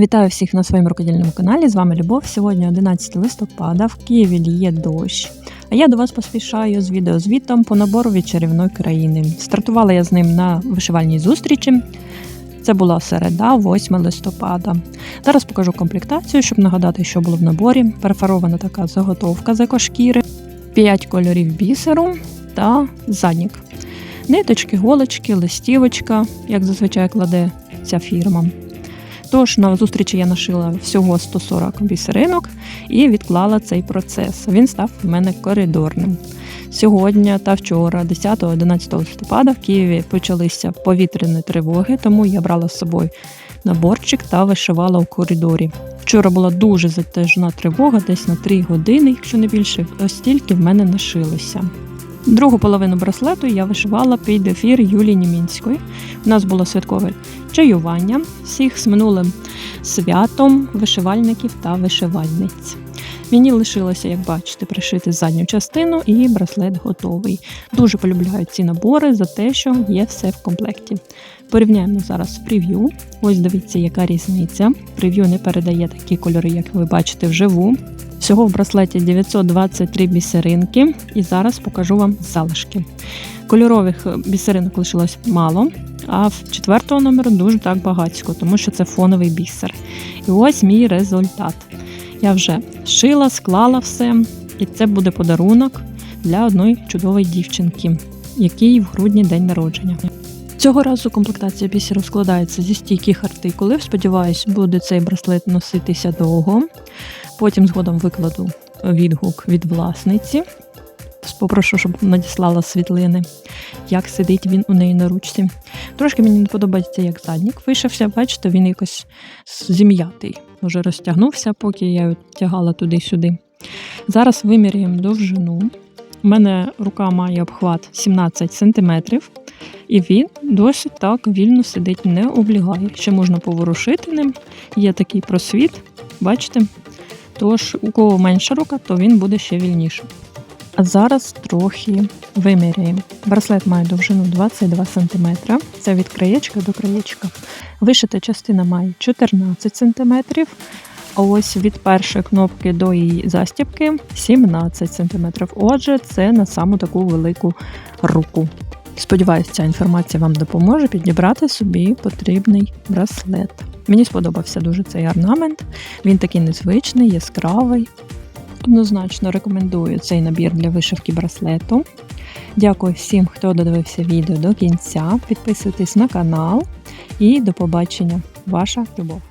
Вітаю всіх на своєму рукодільному каналі. З вами Любов. Сьогодні 11 листопада. В Києві ліє дощ. А я до вас поспішаю з відеозвітом по набору від країни. Стартувала я з ним на вишивальній зустрічі. Це була середа, 8 листопада. Зараз покажу комплектацію, щоб нагадати, що було в наборі. Перефарована така заготовка з екошкіри, 5 кольорів бісеру та заднік. Ниточки, голочки, листівочка, як зазвичай кладе ця фірма. Тож на зустрічі я нашила всього 140 бісеринок і відклала цей процес. Він став в мене коридорним. Сьогодні та вчора, 10-11 листопада, в Києві почалися повітряні тривоги, тому я брала з собою наборчик та вишивала у коридорі. Вчора була дуже затяжна тривога, десь на 3 години, якщо не більше, ось стільки в мене нашилося. Другу половину браслету я вишивала під ефір Юлії Німінської. У нас було святкове чаювання всіх з минулим святом вишивальників та вишивальниць. Мені лишилося, як бачите, пришити задню частину і браслет готовий. Дуже полюбляю ці набори за те, що є все в комплекті. Порівняємо зараз прев'ю. Ось дивіться, яка різниця. Прев'ю не передає такі кольори, як ви бачите, вживу. Всього в браслеті 923 бісеринки, і зараз покажу вам залишки. Кольорових бісеринок лишилось мало, а в четвертого номеру дуже так багатько, тому що це фоновий бісер. І ось мій результат. Я вже шила, склала все, і це буде подарунок для одної чудової дівчинки, якій в грудні день народження. Цього разу комплектація бісеру складається зі стійких артикулів. Сподіваюсь, буде цей браслет носитися довго. Потім згодом викладу відгук від власниці. Попрошу, щоб надіслала світлини, як сидить він у неї на ручці. Трошки мені не подобається, як заднік вишився. Бачите, він якось зім'ятий. Може, розтягнувся, поки я його тягала туди-сюди. Зараз виміряємо довжину. У мене рука має обхват 17 см, і він досить так вільно сидить, не облягає. Ще можна поворушити ним. Є такий просвіт, бачите? Тож, у кого менша рука, то він буде ще вільніший. А зараз трохи виміряємо. Браслет має довжину 22 см. Це від краєчка до краєчка. Вишита частина має 14 см. А ось від першої кнопки до її застібки 17 см. Отже, це на саму таку велику руку. Сподіваюся, ця інформація вам допоможе підібрати собі потрібний браслет. Мені сподобався дуже цей орнамент. Він такий незвичний, яскравий. Однозначно рекомендую цей набір для вишивки браслету. Дякую всім, хто додивився відео до кінця. Підписуйтесь на канал і до побачення. Ваша любов!